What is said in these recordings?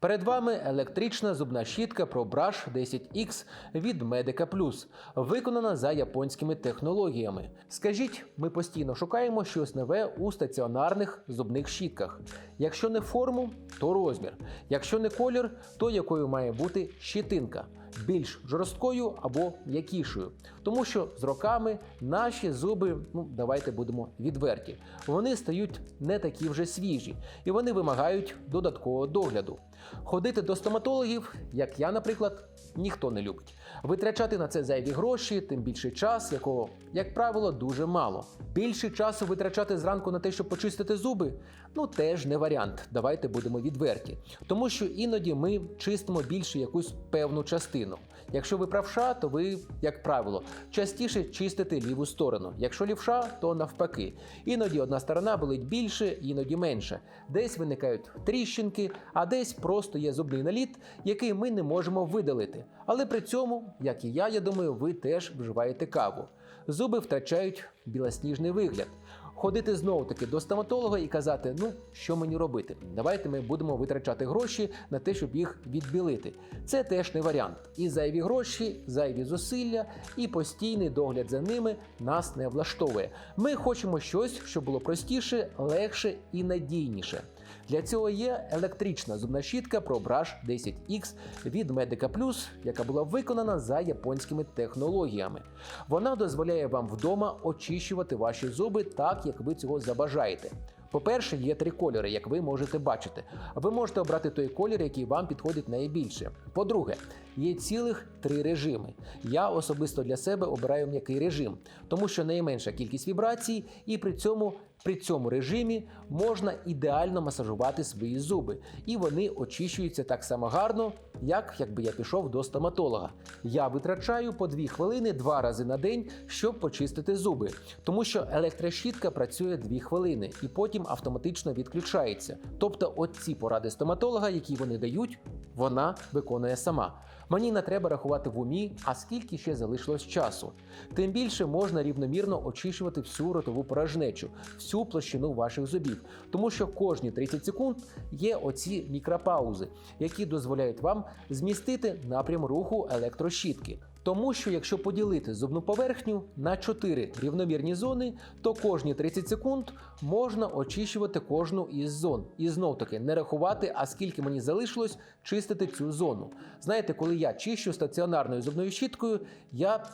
Перед вами електрична зубна щітка ProBrush 10X від Medica Plus, виконана за японськими технологіями. Скажіть, ми постійно шукаємо щось нове у стаціонарних зубних щітках. Якщо не форму, то розмір. Якщо не колір, то якою має бути щітинка. Більш жорсткою або м'якішою. Тому що з роками наші зуби, ну давайте будемо відверті, вони стають не такі вже свіжі і вони вимагають додаткового догляду. Ходити до стоматологів, як я, наприклад, ніхто не любить. Витрачати на це зайві гроші, тим більше час, якого, як правило, дуже мало. Більше часу витрачати зранку на те, щоб почистити зуби, ну теж не варіант. Давайте будемо відверті. Тому що іноді ми чистимо більше якусь певну частину. Якщо ви правша, то ви, як правило, частіше чистите ліву сторону. Якщо лівша, то навпаки. Іноді одна сторона болить більше, іноді менше. Десь виникають тріщинки, а десь просто є зубний наліт, який ми не можемо видалити. Але при цьому, як і я, я думаю, ви теж вживаєте каву. Зуби втрачають білосніжний вигляд. Ходити знову таки до стоматолога і казати, ну що мені робити? Давайте ми будемо витрачати гроші на те, щоб їх відбілити. Це теж не варіант. І зайві гроші, зайві зусилля, і постійний догляд за ними нас не влаштовує. Ми хочемо щось, що було простіше, легше і надійніше. Для цього є електрична зубна щітка ProBrush 10X від Medica Plus, яка була виконана за японськими технологіями. Вона дозволяє вам вдома очищувати ваші зуби так, як ви цього забажаєте. По-перше, є три кольори, як ви можете бачити. Ви можете обрати той колір, який вам підходить найбільше. По-друге, є цілих три режими. Я особисто для себе обираю м'який режим, тому що найменша кількість вібрацій, і при цьому при цьому режимі можна ідеально масажувати свої зуби, і вони очищуються так само гарно, як якби я пішов до стоматолога. Я витрачаю по 2 хвилини два рази на день, щоб почистити зуби, тому що електрощітка працює 2 хвилини і потім автоматично відключається. Тобто, от ці поради стоматолога, які вони дають, вона виконує сама. Мені не треба рахувати в умі, а скільки ще залишилось часу. Тим більше можна рівномірно очищувати всю ротову порожнечу, всю площину ваших зубів, тому що кожні 30 секунд є оці мікропаузи, які дозволяють вам змістити напрям руху електрощітки. Тому що якщо поділити зубну поверхню на 4 рівномірні зони, то кожні 30 секунд можна очищувати кожну із зон. І знов таки не рахувати, а скільки мені залишилось чистити цю зону. Знаєте, коли я чищу стаціонарною зубною щіткою, я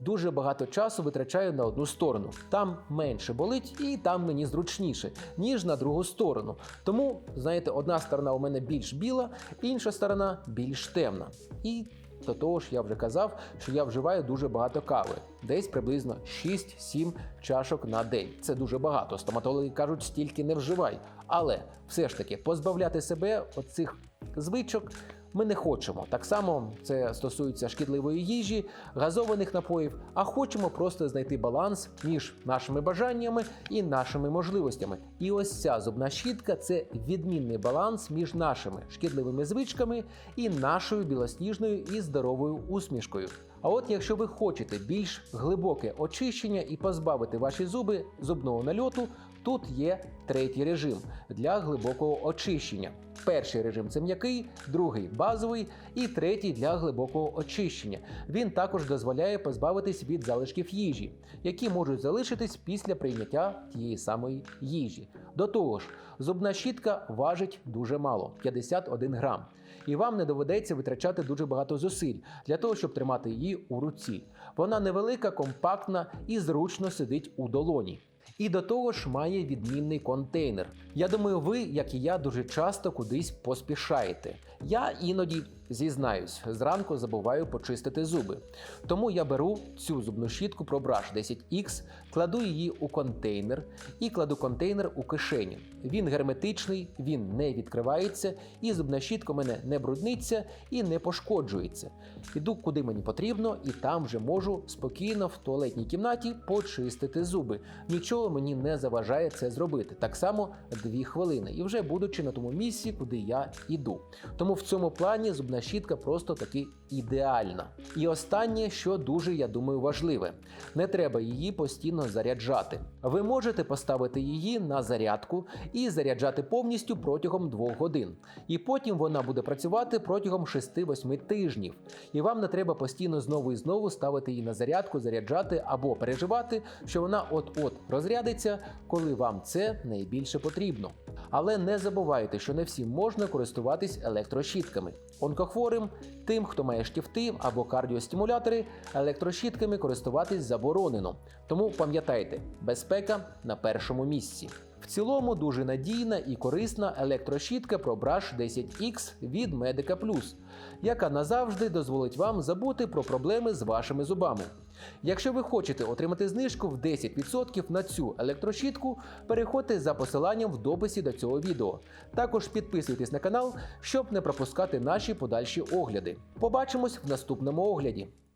Дуже багато часу витрачаю на одну сторону. Там менше болить і там мені зручніше, ніж на другу сторону. Тому, знаєте, одна сторона у мене більш біла, інша сторона більш темна. І до того ж, я вже казав, що я вживаю дуже багато кави, десь приблизно 6-7 чашок на день. Це дуже багато. Стоматологи кажуть, стільки не вживай. Але все ж таки позбавляти себе оцих звичок. Ми не хочемо. Так само це стосується шкідливої їжі, газованих напоїв, а хочемо просто знайти баланс між нашими бажаннями і нашими можливостями. І ось ця зубна щітка це відмінний баланс між нашими шкідливими звичками і нашою білосніжною і здоровою усмішкою. А от якщо ви хочете більш глибоке очищення і позбавити ваші зуби зубного нальоту, тут є третій режим для глибокого очищення. Перший режим це м'який, другий базовий і третій для глибокого очищення. Він також дозволяє позбавитись від залишків їжі, які можуть залишитись після прийняття тієї самої їжі. До того ж, зубна щітка важить дуже мало 51 грам. І вам не доведеться витрачати дуже багато зусиль для того, щоб тримати її у руці. Вона невелика, компактна і зручно сидить у долоні. І до того ж має відмінний контейнер. Я думаю, ви, як і я, дуже часто кудись поспішаєте. Я іноді зізнаюсь, зранку забуваю почистити зуби. Тому я беру цю зубну щітку ProBrush 10X, кладу її у контейнер і кладу контейнер у кишеню. Він герметичний, він не відкривається, і зубна щітка у мене не брудниться і не пошкоджується. Іду куди мені потрібно, і там вже можу спокійно в туалетній кімнаті почистити зуби. Нічого мені не заважає це зробити. Так само 2 хвилини, і вже будучи на тому місці, куди я іду. Тому в цьому плані зубна зубна щітка просто таки ідеальна. І останнє, що дуже, я думаю, важливе: не треба її постійно заряджати. Ви можете поставити її на зарядку і заряджати повністю протягом 2 годин. І потім вона буде працювати протягом 6-8 тижнів. І вам не треба постійно знову і знову ставити її на зарядку, заряджати або переживати, що вона от-от розрядиться, коли вам це найбільше потрібно. Але не забувайте, що не всім можна користуватись електрощітками. Онкохворим, тим, хто має штифти або кардіостимулятори, електрощітками користуватись заборонено. Тому пам'ятайте, безпека на першому місці. В цілому дуже надійна і корисна електрощітка ProBrush 10X від Medica Plus, яка назавжди дозволить вам забути про проблеми з вашими зубами. Якщо ви хочете отримати знижку в 10% на цю електрощітку, переходьте за посиланням в дописі до цього відео. Також підписуйтесь на канал, щоб не пропускати наші подальші огляди. Побачимось в наступному огляді.